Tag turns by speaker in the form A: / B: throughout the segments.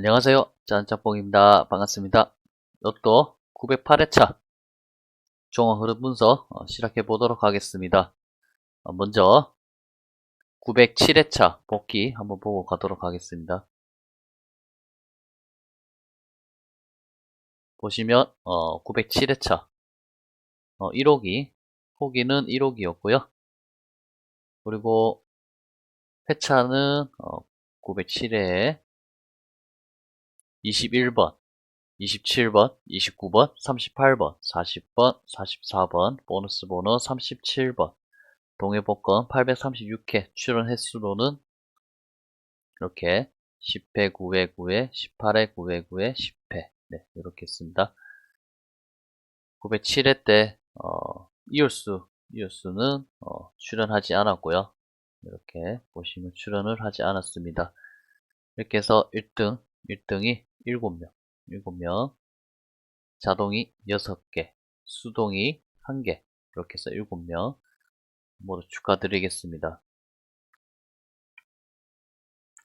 A: 안녕하세요. 짠짬뽕입니다. 반갑습니다. 로또 908회차 종합 흐름 분석 어, 시작해 보도록 하겠습니다. 어, 먼저 907회차 복귀 한번 보고 가도록 하겠습니다. 보시면 어, 907회차 어, 1호기 호기는 1호기였고요. 그리고 회차는 어, 907회 21번, 27번, 29번, 38번, 40번, 44번, 보너스 번호 37번, 동해복권 836회, 출연 횟수로는 이렇게 10회, 9회, 9회, 18회, 9회, 9회, 10회. 네, 이렇게 있습니다. 907회 때, 어, 이올수, 이올수는, 어, 출연하지 않았고요. 이렇게 보시면 출연을 하지 않았습니다. 이렇게 해서 1등, 1등이 7명, 7명, 자동이 6개, 수동이 1개, 이렇게 해서 7명, 모두 축하드리겠습니다.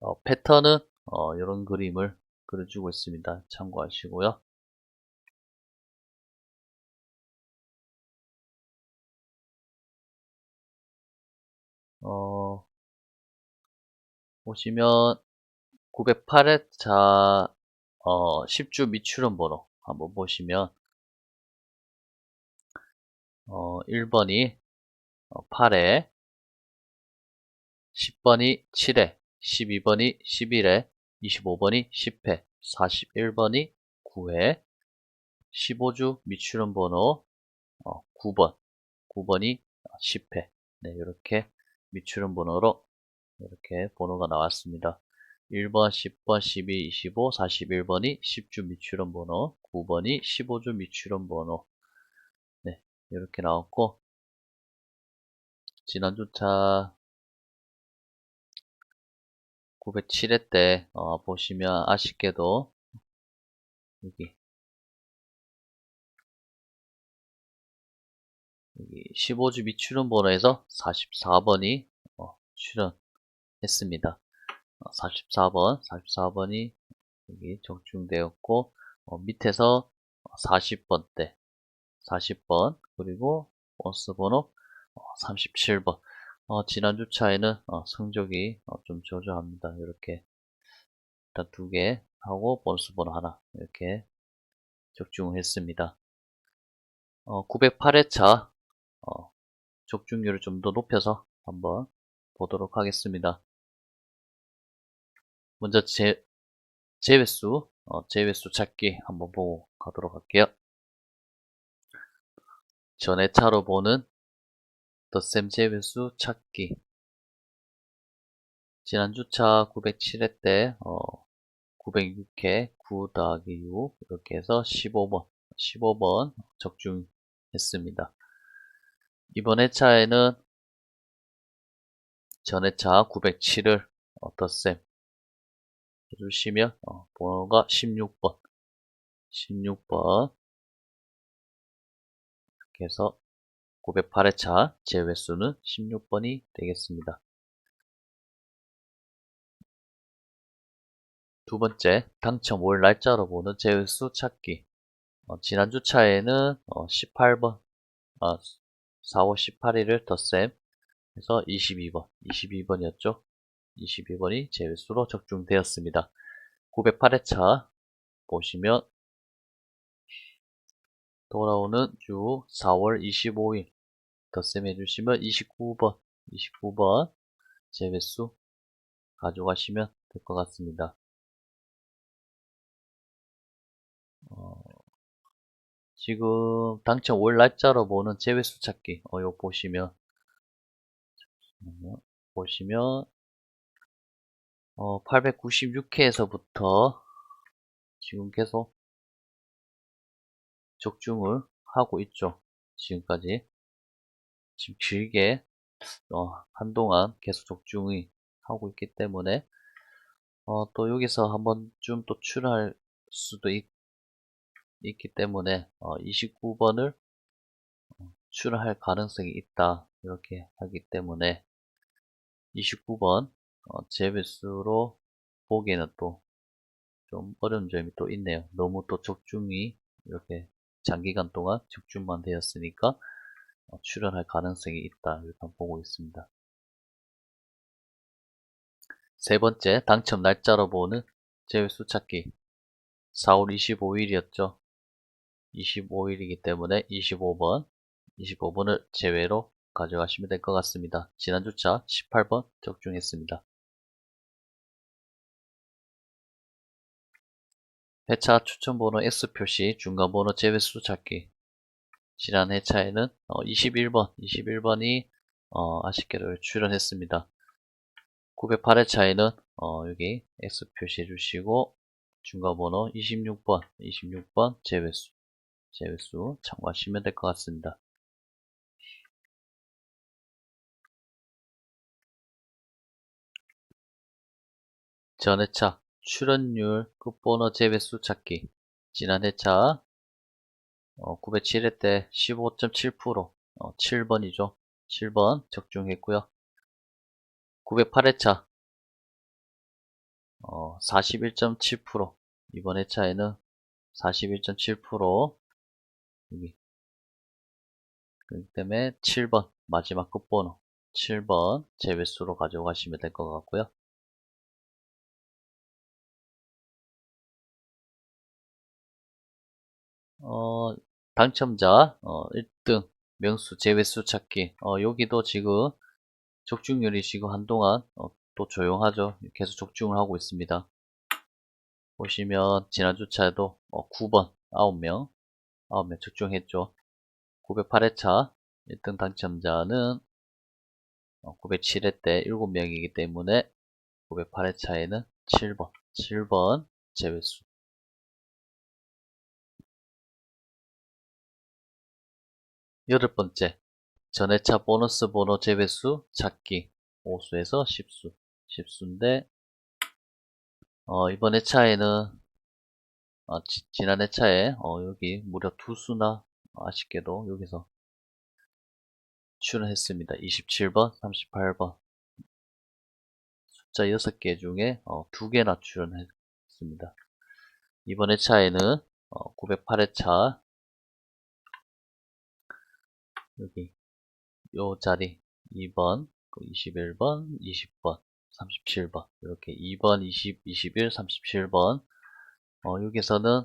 A: 어, 패턴은 어, 이런 그림을 그려주고 있습니다. 참고하시고요. 어, 보시면 908회차 어, 10주 미출원 번호 한번 보시면 어, 1번이 8회 10번이 7회 12번이 11회 25번이 10회 41번이 9회 15주 미출원 번호 어, 9번 9번이 10회 네, 이렇게 미출원 번호로 이렇게 번호가 나왔습니다. 1번, 10번, 12, 25, 41번이 10주 미출원 번호, 9번이 15주 미출원 번호. 네, 이렇게 나왔고, 지난주차 907회 때, 어, 보시면 아쉽게도, 여기, 여기 15주 미출원 번호에서 44번이 어, 출연했습니다. 44번, 44번이 여기 적중되었고 어, 밑에서 40번대, 40번 그리고 버스 번호 37번. 어, 지난 주 차에는 어, 성적이 어, 좀 저조합니다. 이렇게 일단 두 개 하고 버스 번호 하나 이렇게 적중했습니다. 908회차 적중률을 좀 더 높여서 한번 보도록 하겠습니다. 먼저 제, 제외수, 어, 제외수 찾기 한번 보고 가도록 할게요. 전회차로 보는 덧셈 제외수 찾기. 지난주차 907회 때, 어, 906회 9 더하기 6 이렇게 해서 15번, 15번 적중했습니다. 이번 회차에는 전회차 907을 어, 덧셈 해주시면 어, 번호가 16번 16번 이렇게 해서 908회차 제외수는 16번이 되겠습니다. 두 번째, 당첨 올 날짜로 보는 제외수 찾기. 어, 지난주 차에는 어, 18번, 어, 4월 18일을 덧셈 해서 22번, 22번이었죠. 22번이 제외수로 적중되었습니다. 908회차 보시면 돌아오는 주 4월 25일 덧셈 해주시면 29번, 29번 제외수 가져가시면 될 것 같습니다. 어, 지금 당첨 올 날짜로 보는 제외수 찾기 어, 요 보시면 보시면 어, 896회에서부터 지금 계속 적중을 하고 있죠. 지금까지. 지금 길게 어, 한동안 계속 적중이 하고 있기 때문에 어, 또 여기서 한번 좀또 출할 수도 있, 기 때문에 어, 29번을 출할 가능성이 있다 이렇게 하기 때문에 29번 어, 제배수로 보기에는 또 좀 어려운 점이 또 있네요. 너무 또 적중이 이렇게 장기간 동안 적중만 되었으니까 어, 출연할 가능성이 있다. 이렇게 보고 있습니다. 세 번째, 당첨 날짜로 보는 제외수 찾기. 4월 25일이었죠. 25일이기 때문에 25번, 25번을 제외로 가져가시면 될 것 같습니다. 지난주차 18번 적중했습니다. 회차 추천번호 X 표시 중간번호 제외수 찾기 지난 회차에는 21번, 21번이 어, 아쉽게도 출연했습니다. 908회차에는 어, 여기 X 표시해 주시고 중간번호 26번, 26번 제외수, 제외수 참고하시면 될 것 같습니다. 전회차 출연율 끝번호 제외수 찾기 지난 회차 어, 907회 때 15.7% 어, 7번이죠. 7번 적중했고요. 908회차 어, 41.7% 이번 회차에는 41.7% 여기 그렇기 때문에 7번 마지막 끝번호 7번 제외수로 가져가시면 될 것 같고요. 어, 당첨자 어, 1등 명수 제외수 찾기. 어, 여기도 지금 적중률이 지금 한동안 어, 또 조용하죠. 계속 적중을 하고 있습니다. 보시면 지난주차에도 어, 9번 9명 9명 적중했죠. 908회차 1등 당첨자는 907회 어, 때 7명이기 때문에 908회차에는 7번 7번 제외수 여덟 번째, 전회차 보너스 번호 제배수 찾기 5수에서 10수 10수인데 어, 이번 회차에는 어, 지, 난 회차에 어, 여기 무려 두 수나 아쉽게도 여기서 출연했습니다. 27번, 38번 숫자 6개 중에 어, 2개나 출연했습니다. 이번 908회차 어, 여기 요 자리 2번 21번 20번 37번 이렇게 2번 20 21 37번. 어, 여기서는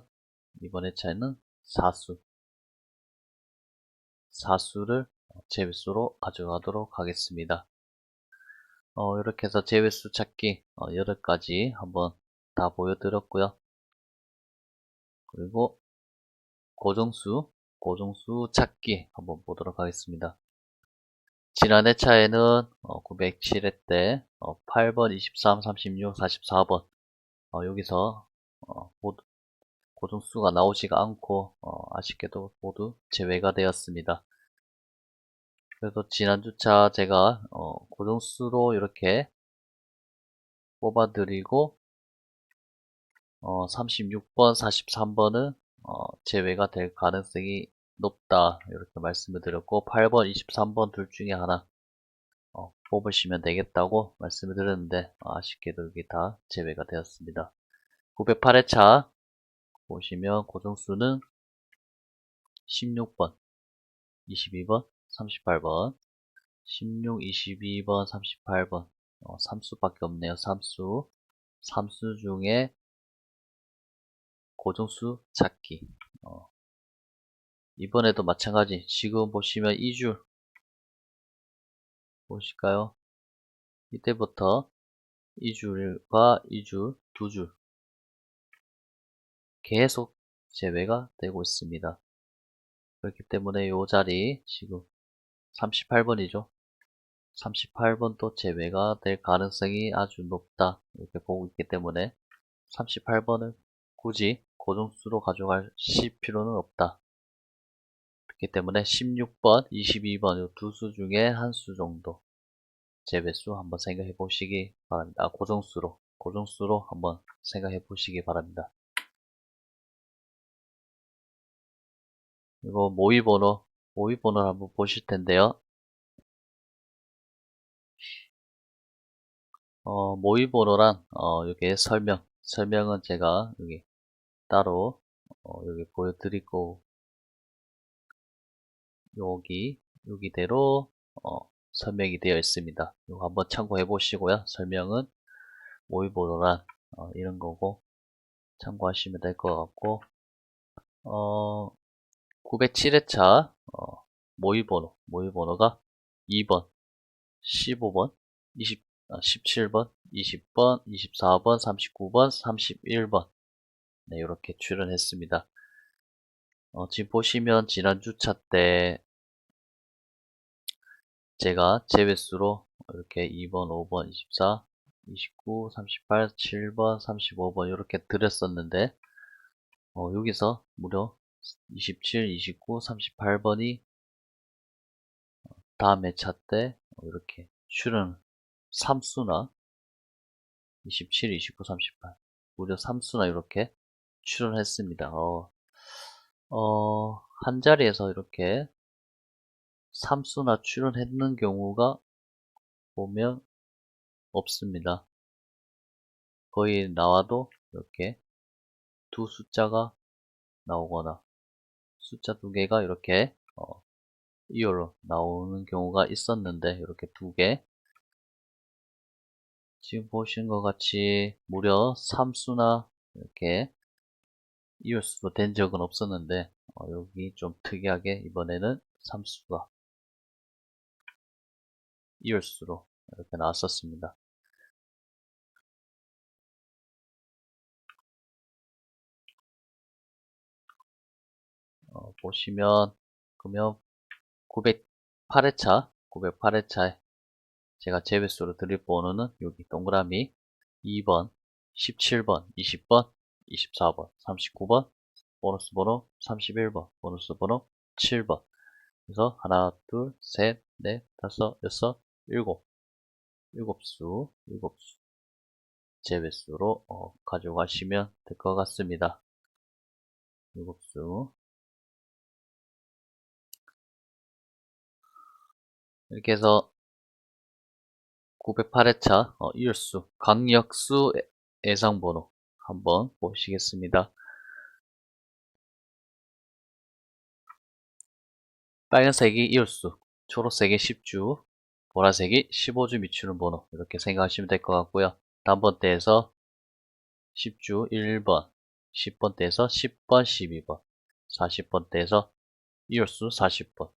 A: 이번 회차에는 4수. 4수를 제외수로 가져가도록 하겠습니다. 어, 이렇게 해서 제외수 찾기 어, 8가지 한번 다 보여드렸고요. 그리고 고정수 고정수 찾기 한번 보도록 하겠습니다. 지난 회차에는 907회 어, 때 8번, 23, 36, 44번 여기서 어, 고정수가 나오지가 않고 어, 아쉽게도 모두 제외가 되었습니다. 그래서 지난주차 제가 고정수로 이렇게 뽑아드리고 36번, 43번은 어, 제외가 될 가능성이 높다 이렇게 말씀을 드렸고 8번, 23번 둘 중에 하나 어, 뽑으시면 되겠다고 말씀을 드렸는데 어, 아쉽게도 여기 다 제외가 되었습니다. 908회차 보시면 고정수는 16번, 22번, 38번 16, 22번, 38번 어, 3수밖에 없네요. 3수 3수 중에 고정수 찾기. 어. 이번에도 마찬가지. 지금 보시면 2줄 보실까요? 이때부터 2줄과 2줄 2줄 계속 제외가 되고 있습니다. 그렇기 때문에 이 자리 지금 38번이죠. 38번도 제외가 될 가능성이 아주 높다. 이렇게 보고 있기 때문에 38번을 굳이 고정수로 가져가실 필요는 없다. 그렇기 때문에 16번, 22번 두 수 중에 한 수 정도 재배수 한번 생각해 보시기 바랍니다. 아, 고정수로 고정수로 한번 생각해 보시기 바랍니다. 이거 모의번호 모의번호를 한번 보실 텐데요. 어, 모의번호란 어, 여기에 설명 설명은 제가 여기 따로 어, 여기 보여드리고 여기 여기대로 어, 설명이 되어 있습니다. 이거 한번 참고해 보시고요. 설명은 모의번호란 어, 이런 거고 참고하시면 될 것 같고 어, 907회차 어, 모의번호 모의번호가 2번 15번 20, 아, 17번 20번 24번 39번 31번 네, 이렇게 출연했습니다. 어, 지금 보시면 지난 주차 때 제가 제외수로 이렇게 2번, 5번, 24, 29, 38, 7번, 35번 이렇게 드렸었는데 어, 여기서 무려 27, 29, 38번이 다음 회차 때 이렇게 출연 3수나 27, 29, 38 무려 3수나 이렇게 출연했습니다. 어, 어, 한 자리에서 이렇게 3수나 출연했는 경우가 보면 없습니다. 거의 나와도 이렇게 두 숫자가 나오거나 숫자 두 개가 이렇게 어, 이어로 나오는 경우가 있었는데 이렇게 두 개 지금 보신 것 같이 무려 3수나 이렇게 이웃수로 된 적은 없었는데 어, 여기 좀 특이하게 이번에는 3수가 이웃수로 이렇게 나왔었습니다. 어, 보시면 그러면 908회차 908회차에 제가 제외수로 드릴 번호는 여기 동그라미 2번 17번 20번 24번 39번 보너스 번호 31번 보너스 번호 7번. 그래서 하나 둘 셋 넷 다섯 여섯 일곱. 일곱 수 일곱 수. 제외수로 어, 가져가시면 될 것 같습니다. 일곱 수. 이렇게 해서 908회차 어, 이율수 강력수 예상번호 한번 보시겠습니다. 빨간색이 이율수, 초록색이 10주, 보라색이 15주 미추는 번호 이렇게 생각하시면 될 것 같고요. 단번대에서 10주 1번, 10번대에서 10번, 12번, 40번대에서 이율수 40번,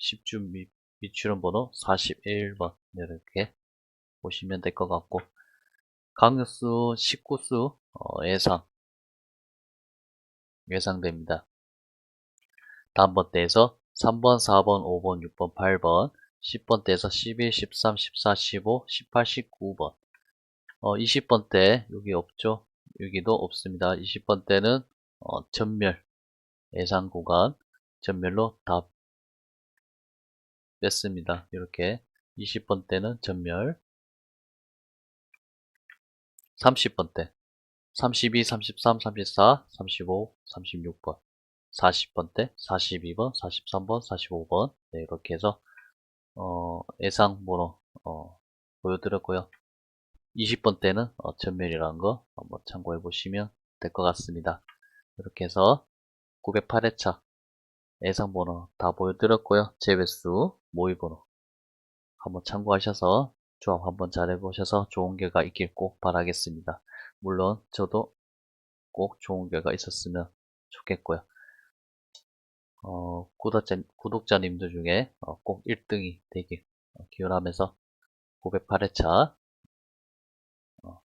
A: 10주 미, 미추는 번호 41번 이렇게 보시면 될 것 같고 강수 19수 어, 예상 예상됩니다. 다음번대에서 3번, 4번, 5번, 6번, 8번 10번대에서 11, 13, 14, 15, 18, 19번 어, 20번대 여기 없죠? 여기도 없습니다. 20번대는 어, 전멸 예상 구간 전멸로 다 뺐습니다. 이렇게 20번대는 전멸 30번대 32, 33, 34, 35, 36번 40번대 42번, 43번, 45번. 네, 이렇게 해서 어, 예상 번호 어, 보여드렸고요. 20번대는 어, 전멸이라는 거 한번 참고해 보시면 될 것 같습니다. 이렇게 해서 908회차 예상 번호 다 보여드렸고요. 제외수 모의 번호 한번 참고하셔서 조합 한번 잘 해보셔서 좋은 결과 있길 꼭 바라겠습니다. 물론 저도 꼭 좋은 결과 있었으면 좋겠고요. 어, 구독자, 구독자님들 중에 어, 꼭 1등이 되길 어, 기원하면서 908회차 어,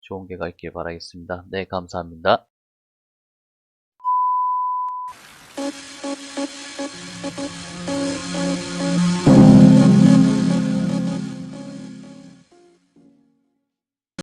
A: 좋은 결과 있길 바라겠습니다. 네, 감사합니다.